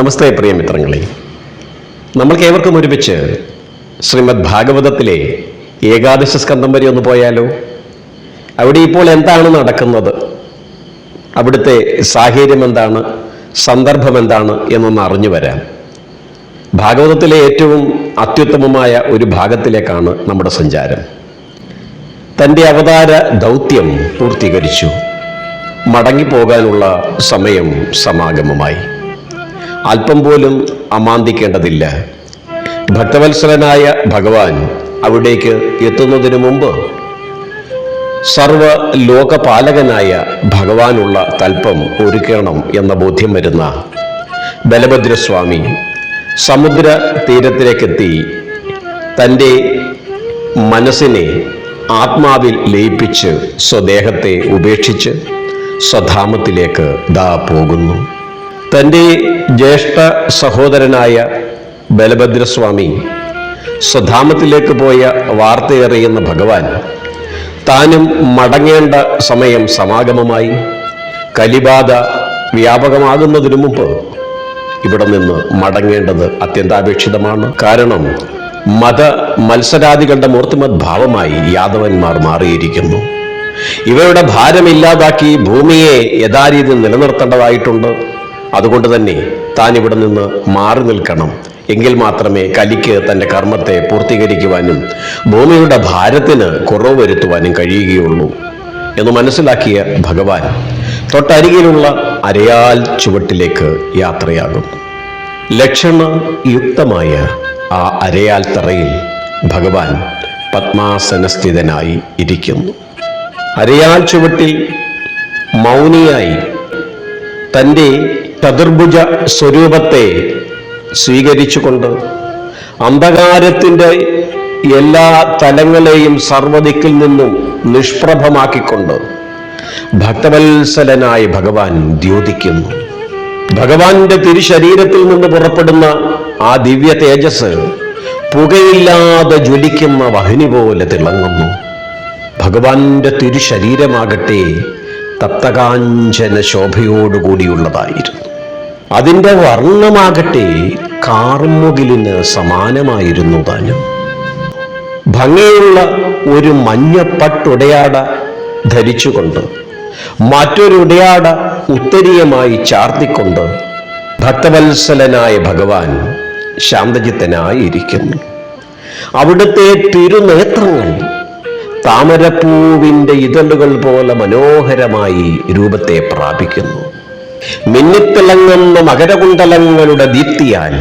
നമസ്തേ പ്രിയ മിത്രങ്ങളെ. നമ്മൾക്ക് ഏവർക്കും ഒരുമിച്ച് ശ്രീമദ് ഭാഗവതത്തിലെ ഏകാദശ സ്കന്ധം വരെ ഒന്ന് പോയാലോ? അവിടെ ഇപ്പോൾ എന്താണ് നടക്കുന്നത്? അവിടുത്തെ സാഹചര്യം എന്താണ്? സന്ദർഭം എന്താണ്? എന്നൊന്ന് അറിഞ്ഞു വരാം. ഭാഗവതത്തിലെ ഏറ്റവും അത്യുത്തമമായ ഒരു ഭാഗത്തിലേക്കാണ് നമ്മുടെ സഞ്ചാരം. തന്റെ അവതാര ദൗത്യം പൂർത്തീകരിച്ചു. മടങ്ങിപ്പോകാനുള്ള സമയം സമാഗമമായി. അല്പം പോലും അമാന്തിക്കേണ്ടതില്ല. ഭക്തവത്സലനായ ഭഗവാൻ അവിടേക്ക് എത്തുന്നതിനു മുമ്പ് സർവ ലോകപാലകനായ ഭഗവാനുള്ള തൽപ്പം ഒരുക്കണം എന്ന ബോധ്യം വരുന്ന ബലഭദ്രസ്വാമി സമുദ്ര തീരത്തിലേക്കെത്തി തന്റെ മനസ്സിനെ ആത്മാവിൽ ലയിപ്പിച്ച് സ്വദേഹത്തെ ഉപേക്ഷിച്ച് സ്വധാമത്തിലേക്ക് ദാ പോകുന്നു. തന്റെ ജ്യേഷ്ഠ സഹോദരനായ ബലഭദ്രസ്വാമി സ്വധാമത്തിലേക്ക് പോയ വാർത്തയറിയുന്ന ഭഗവാൻ താനും മടങ്ങേണ്ട സമയം സമാഗമമായി കലിബാധ വ്യാപകമാകുന്നതിനു മുമ്പ് ഇവിടെ നിന്ന് മടങ്ങേണ്ടത് അത്യന്താപേക്ഷിതമാണ്. കാരണം മത മത്സരാദികളുടെ മൂർത്തിമത് ഭാവമായി യാദവന്മാർ മാറിയിരിക്കുന്നു. ഇവരുടെ ഭാരമില്ലാതാക്കി ഭൂമിയെ യഥാരീതി നിലനിർത്തേണ്ടതായിട്ടുണ്ട്. അതുകൊണ്ട് തന്നെ താൻ ഇവിടെ നിന്ന് മാറി നിൽക്കണം. എങ്കിൽ മാത്രമേ കലിക്ക് തന്റെ കർമ്മത്തെ പൂർത്തീകരിക്കുവാനും ഭൂമിയുടെ ഭാരത്തിന് കുറവ് വരുത്തുവാനും കഴിയുകയുള്ളൂ എന്ന് മനസ്സിലാക്കിയ ഭഗവാൻ തൊട്ടരികിലുള്ള അരയാൽ ചുവട്ടിലേക്ക് യാത്രയാകും. ലക്ഷണ യുക്തമായ ആ അരയാൽ തറയിൽ ഭഗവാൻ പത്മാസനസ്ഥിതനായി ഇരിക്കുന്നു. അരയാൽ ചുവട്ടിൽ മൗനിയായി തന്റെ ചതുർഭുജ സ്വരൂപത്തെ സ്വീകരിച്ചുകൊണ്ട് അന്ധകാരത്തിന്റെ എല്ലാ തലങ്ങളെയും സർവദിക്കിൽ നിന്നും നിഷ്പ്രഭമാക്കിക്കൊണ്ട് ഭക്തവത്സലനായ ഭഗവാൻ ദ്യോതിക്കുന്നു. ഭഗവാന്റെ തിരുശരീരത്തിൽ നിന്ന് പുറപ്പെടുന്ന ആ ദിവ്യ തേജസ് പുകയില്ലാതെ ജ്വലിക്കുന്ന വഹിനി പോലെ തിളങ്ങുന്നു. ഭഗവാന്റെ തിരുശരീരമാകട്ടെ തപ്തകാഞ്ചന ശോഭയോടുകൂടിയുള്ളതായിരുന്നു. അതിന്റെ വർണമാകട്ടെ കാർമുകിലിന് സമാനമായിരുന്നു താനും. ഭംഗിയുള്ള ഒരു മഞ്ഞ പട്ടുടയാട ധരിച്ചുകൊണ്ട് മറ്റൊരു ഉടയാട ഉത്തരീയമായി ചാർത്തിക്കൊണ്ട് ഭക്തവത്സലനായ ഭഗവാൻ ശാന്തജിത്തനായിരിക്കുന്നു അവിടുത്തെ തിരുനേത്രങ്ങൾ താമരപ്പൂവിന്റെ ഇതളുകൾ പോലെ മനോഹരമായി രൂപത്തെ പ്രാപിക്കുന്നു. മിന്നിത്തിളങ്ങുന്ന മകരകുണ്ടലങ്ങളുടെ ദീപ്തിയാൽ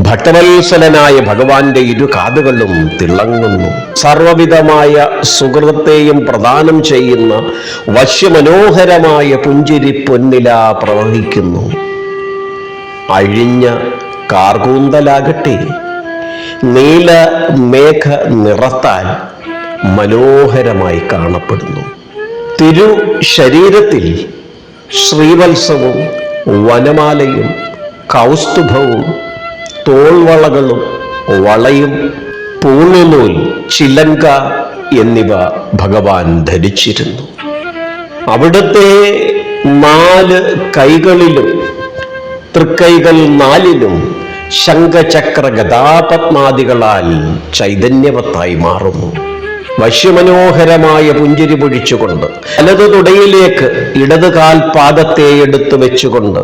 ഭക്തവത്സലനായ ഭഗവാന്റെ ഇരു കാതുകളും തിളങ്ങുന്നു. സർവവിധമായ സുഹൃതത്തെയും പ്രദാനം ചെയ്യുന്ന വശ്യമനോഹരമായ പുഞ്ചിരി പൊന്നില പ്രവഹിക്കുന്നു. അഴിഞ്ഞ കാർകൂന്തലാകട്ടെ നീല മേഘ നിറത്താൽ മനോഹരമായി കാണപ്പെടുന്നു. തിരു ശരീരത്തിൽ ശ്രീവത്സവും വനമാലയും കൗസ്തുഭവും തോൾവളകളും വളയും പൂണുനൂൽ ചിലങ്ക എന്നിവ ഭഗവാൻ ധരിച്ചിരുന്നു. അവിടുത്തെ നാല് കൈകളിലും തൃക്കൈകൾ നാലിലും ശംഖചക്ര ഗതാപത്മാദികളാൽ ചൈതന്യവത്തായി മാറുന്നു. വശ്യമനോഹരമായ പുഞ്ചിരി പൊഴിച്ചുകൊണ്ട് വലത് തുടയിലേക്ക് ഇടത് കാൽ പാദത്തെ എടുത്തു വെച്ചുകൊണ്ട്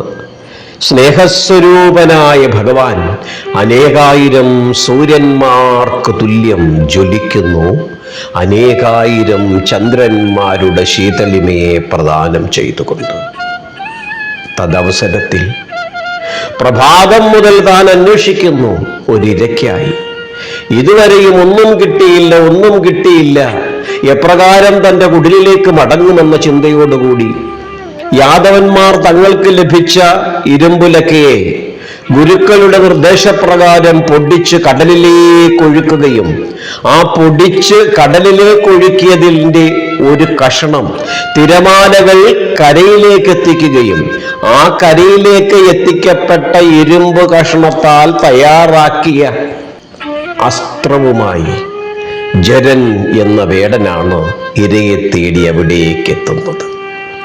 സ്നേഹസ്വരൂപനായ ഭഗവാൻ അനേകായിരം സൂര്യന്മാർക്ക് തുല്യം ജ്വലിക്കുന്നു. അനേകായിരം ചന്ദ്രന്മാരുടെ ശീതളിമയെ പ്രദാനം ചെയ്തുകൊണ്ട്. തദവസരത്തിൽ പ്രഭാതം മുതൽ താൻ അന്വേഷിക്കുന്നു. ഒരിരയ്ക്കായി ഇതുവരെയും ഒന്നും കിട്ടിയില്ല ഒന്നും കിട്ടിയില്ല. എപ്രകാരം തന്റെ കുടിലിലേക്ക് മടങ്ങുമെന്ന ചിന്തയോടുകൂടി യാദവന്മാർ തങ്ങൾക്ക് ലഭിച്ച ഇരുമ്പുലക്കയെ ഗുരുക്കളുടെ നിർദ്ദേശപ്രകാരം പൊടിച്ച് കടലിലേക്കൊഴുക്കുകയും ആ പൊടിച്ച് കടലിലേക്ക് ഒഴുക്കിയതിന്റെ ഒരു കഷണം തിരമാലകൾ കരയിലേക്ക് എത്തിക്കുകയും ആ കരയിലേക്ക് എത്തിക്കപ്പെട്ട ഇരുമ്പ് കഷണത്താൽ തയ്യാറാക്കിയ അസ്ത്രവുമായി ജരൻ എന്ന വേടനാണ് ഇരയെ തേടി അവിടേക്ക് എത്തുന്നത്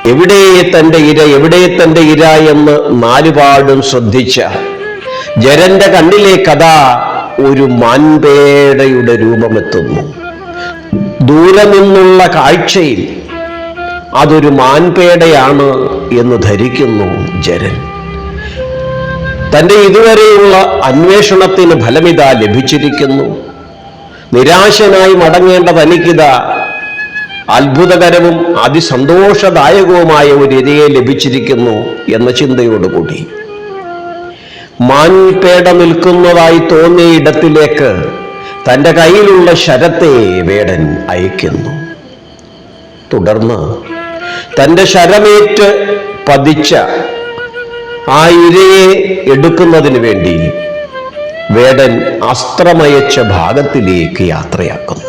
എവിടെ തന്റെ ഇര എവിടെ തന്റെ ഇര എന്ന് നാലുപാടും ശ്രദ്ധിച്ച ജരന്റെ കഥ ഒരു മാൻപേടയുടെ രൂപമെത്തുന്നു. ദൂരെ നിന്നുള്ള കാഴ്ചയിൽ അതൊരു മാൻപേടയാണ് എന്ന് ധരിക്കുന്നു ജരൻ. തന്റെ ഇതുവരെയുള്ള അന്വേഷണത്തിന് ഫലമിതാ ലഭിച്ചിരിക്കുന്നു. നിരാശനായി മടങ്ങേണ്ട തനിക്കിതാ അത്ഭുതകരവും അതിസന്തോഷദായകവുമായ ഒരു ഇരയെ ലഭിച്ചിരിക്കുന്നു എന്ന ചിന്തയോടുകൂടി. മാൻപേട നിൽക്കുന്നതായി തോന്നിയ ഇടത്തിലേക്ക് തന്റെ കയ്യിലുള്ള ശരത്തെ വേടൻ അയക്കുന്നു. തുടർന്ന് തന്റെ ശരമേറ്റ് പതിച്ച ആ ഇരയെ എടുക്കുന്നതിന് വേണ്ടി വേടൻ അസ്ത്രമയച്ച ഭാഗത്തിലേക്ക് യാത്രയാക്കുന്നു.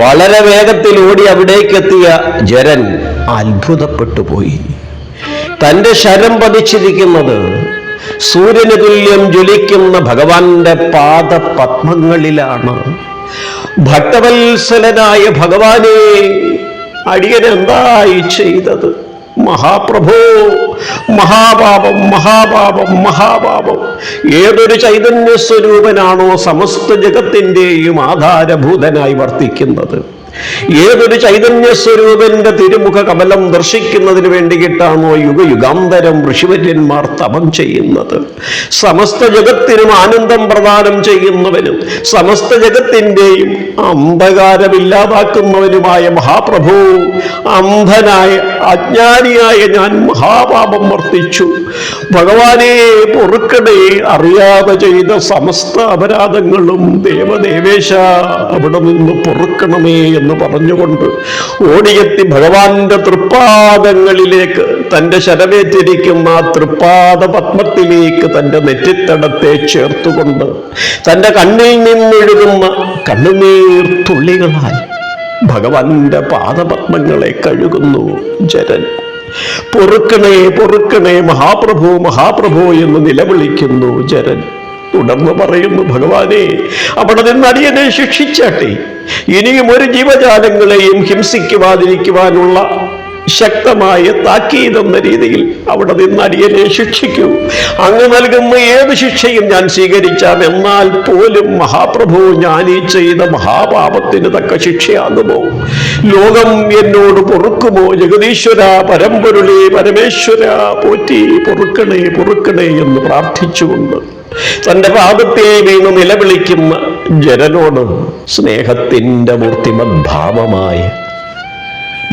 വളരെ വേഗത്തിൽ ഓടി അവിടേക്കെത്തിയ ജരൻ അത്ഭുതപ്പെട്ടു പോയി തന്റെ ശരം പതിച്ചിരിക്കുന്നത് സൂര്യന് തുല്യം ജ്വലിക്കുന്ന ഭഗവാന്റെ പാദപത്മങ്ങളിലാണ്. ഭക്തവത്സലനായ ഭഗവാനെ അടിയൻ എന്തായി ചെയ്തത്? മഹാപ്രഭോ മഹാപാപം മഹാപാപം മഹാപാപം. ഏതൊരു ചൈതന്യ സ്വരൂപനാണോ സമസ്ത ജഗത്തിന്റെയും ആധാരഭൂതനായി വർത്തിക്കുന്നത്? ഏതൊരു ചൈതന്യ സ്വരൂപന്റെ തിരുമുഖ കമലം ദർശിക്കുന്നതിന് വേണ്ടിയിട്ടാണോ യുഗയുഗാന്തരം ഋഷിവര്യന്മാർ തപം ചെയ്യുന്നത്? സമസ്ത ജഗത്തിനും ആനന്ദം പ്രദാനം ചെയ്യുന്നവനും സമസ്ത ജഗത്തിന്റെയും അന്ധകാരമില്ലാതാക്കുന്നവനുമായ മഹാപ്രഭു അന്ധനായ അജ്ഞാനിയായ ഞാൻ മഹാപാപം വർത്തിച്ചു. ഭഗവാനെ പൊറുക്കണേ അറിയാതെ ചെയ്ത സമസ്ത അപരാധങ്ങളും ദേവദേവേശ അവിടെ നിന്ന് പൊറുക്കണമേ എന്ന് പറഞ്ഞുകൊണ്ട് ഓടിയെത്തി ഭഗവാന്റെ തൃപ്പാദങ്ങളിലേക്ക് തന്റെ ശരവേറ്റിരിക്കുന്ന തൃപ്പാദ പത്മത്തിലേക്ക് തന്റെ നെറ്റിത്തടത്തെ ചേർത്തുകൊണ്ട് തന്റെ കണ്ണിൽ നിന്നൊഴുകുന്ന കണ്ണുനീർ തുള്ളികളാൽ ഭഗവാന്റെ പാദപത്മങ്ങളെ കഴുകുന്നു ജരൻ പൊറുക്കണേ പൊറുക്കണേ മഹാപ്രഭു മഹാപ്രഭു എന്ന് നിലവിളിക്കുന്നു ജരൻ തുടർന്ന് പറയുന്നു ഭഗവാനെ അവിടെ നിന്ന് അടിയനെ ശിക്ഷിച്ചാട്ടെ. ഇനിയും ഒരു ജീവജാലങ്ങളെയും ഹിംസിക്കുവാതിരിക്കുവാനുള്ള ശക്തമായ താക്കീതെന്ന രീതിയിൽ അവിടെ നിന്ന് അടിയനെ ശിക്ഷിക്കൂ. അങ്ങ് നൽകുന്ന ഏത് ശിക്ഷയും ഞാൻ സ്വീകരിച്ചാം എന്നാൽ പോലും മഹാപ്രഭു ഞാൻ ഈ ചെയ്ത മഹാപാപത്തിന് തക്ക ശിക്ഷയാകുമോ? ലോകം എന്നോട് പൊറുക്കുമോ? ജഗദീശ്വര പരമ്പൊരുളേ പരമേശ്വര പോറ്റി പൊറുക്കണേ പൊറുക്കണേ എന്ന് പ്രാർത്ഥിച്ചുകൊണ്ട് തന്റെ പാദത്തെ വീണ് നിലവിളിക്കുന്ന ജനനോട് സ്നേഹത്തിന്റെ മൂർത്തിമദ്ഭാവമായ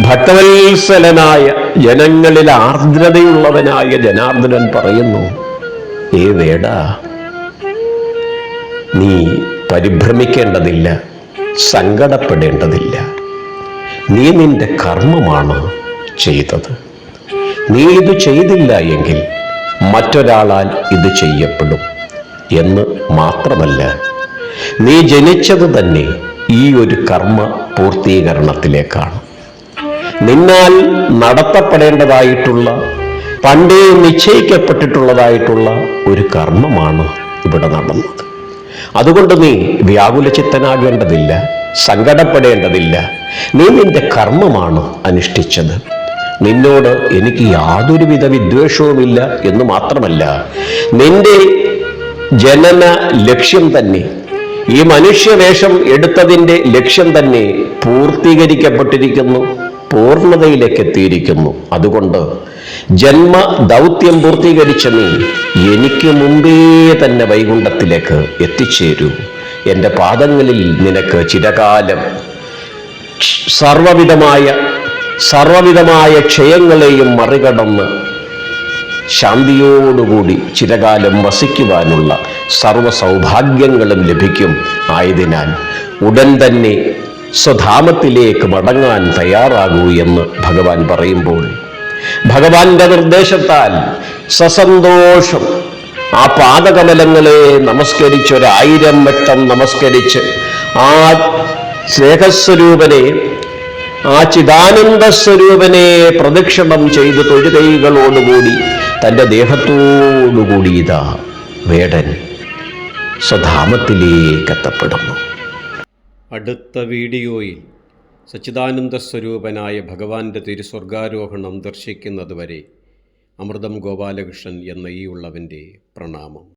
ഭക്തവത്സലനായ ജനങ്ങളിൽ ആർദ്രതയുള്ളവനായ ജനാർദ്ദനൻ പറയുന്നു ഏ വേട നീ പരിഭ്രമിക്കേണ്ടതില്ല സങ്കടപ്പെടേണ്ടതില്ല. നീ നിന്റെ കർമ്മമാണ് ചെയ്തത്. നീ ഇത് ചെയ്തില്ല എങ്കിൽ മറ്റൊരാളാൽ ഇത് ചെയ്യപ്പെടും എന്ന് മാത്രമല്ല നീ ജനിച്ചത് തന്നെ ഈ ഒരു കർമ്മ പൂർത്തീകരണത്തിലേക്കാണ്. നിന്നാൽ നടത്തപ്പെടേണ്ടതായിട്ടുള്ള പണ്ടേ നിശ്ചയിക്കപ്പെട്ടിട്ടുള്ളതായിട്ടുള്ള ഒരു കർമ്മമാണ് ഇവിടെ നടന്നത്. അതുകൊണ്ട് നീ വ്യാകുലചിത്തനാകേണ്ടതില്ല സങ്കടപ്പെടേണ്ടതില്ല. നീ നിന്റെ കർമ്മമാണ് അനുഷ്ഠിച്ചത്. നിന്നോട് എനിക്ക് യാതൊരുവിധ വിദ്വേഷവുമില്ല എന്ന് മാത്രമല്ല നിന്റെ ജനന ലക്ഷ്യം തന്നെ ഈ മനുഷ്യവേഷം എടുത്തതിന്റെ ലക്ഷ്യം തന്നെ പൂർത്തീകരിക്കപ്പെട്ടിരിക്കുന്നു. പൂർണതയിലേക്ക് എത്തിയിരിക്കുന്നു അതുകൊണ്ട് ജന്മ ദൗത്യം പൂർത്തീകരിച്ച നീ എനിക്ക് മുമ്പേ തന്നെ വൈകുണ്ഠത്തിലേക്ക് എത്തിച്ചേരൂ. എന്റെ പാദങ്ങളിൽ നിനക്ക് ചിരകാലം സർവവിധമായ സർവവിധമായ ക്ഷയങ്ങളെയും മറികടന്ന് ശാന്തിയോടുകൂടി ചിരകാലം വസിക്കുവാനുള്ള സർവ സൗഭാഗ്യങ്ങളും ലഭിക്കും. ആയതിനാൽ ഉടൻ തന്നെ സ്വധാമത്തിലേക്ക് മടങ്ങാൻ തയ്യാറാകൂ എന്ന് ഭഗവാൻ പറയുമ്പോൾ ഭഗവാന്റെ നിർദ്ദേശത്താൽ സസന്തോഷം ആ പാദകമലങ്ങളെ നമസ്കരിച്ച് ഒരായിരം വട്ടം നമസ്കരിച്ച് ആ സ്നേഹസ്വരൂപനെ ആ ചിദാനന്ദ സ്വരൂപനെ പ്രദക്ഷിണം ചെയ്ത് തൊഴുകൈകളോടുകൂടി തന്റെ ദേഹത്തോടുകൂടി ഇതാ വേടൻ സ്വധാമത്തിലേക്ക് എത്തപ്പെടുന്നു. അടുത്ത വീഡിയോയിൽ സച്ചിദാനന്ദ സ്വരൂപനായ ഭഗവാന്റെ തിരുസ്വർഗാരോഹണം ദർശിക്കുന്നതുവരെ അമൃതം ഗോപാലകൃഷ്ണൻ എന്ന ഈ ഉള്ളവന്റെ പ്രണാമം.